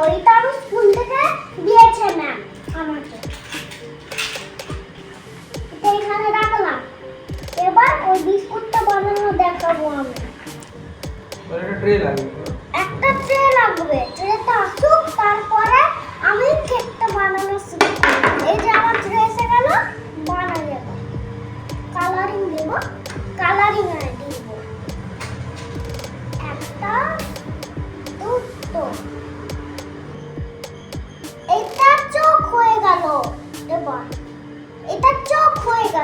করি তো আমি স্কুল থেকে দিয়েছে ম্যাম আমাকে। এখানে রাখলাম। এবার ওই বিস্কুটটা বানানো দেখাবো আমি। একটা ট্রে লাগবে। ট্রেটা আসুক তারপরে আমি কেকটা বানানো শিখব। এই যে আমার ট্রে এসে গেল বানা দেব কালারিং দেব কালারিং দিব। একটা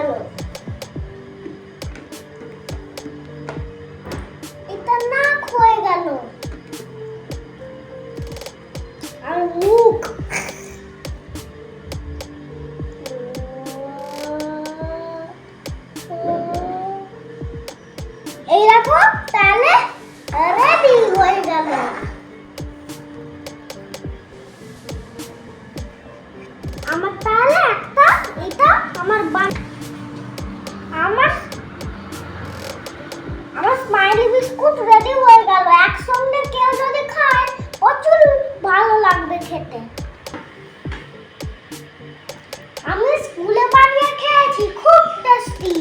ভালো হয়ে গেল। আর মুখ। এই দেখো তাহলে মায়ের বিস্কুট রেডি হয়ে গেল। একসঙ্গে কেউ যদি খায়, প্রচুর ভালো লাগবে খেতে। আমি স্কুলে বানিয়ে খেয়েছি, খুব টেস্টি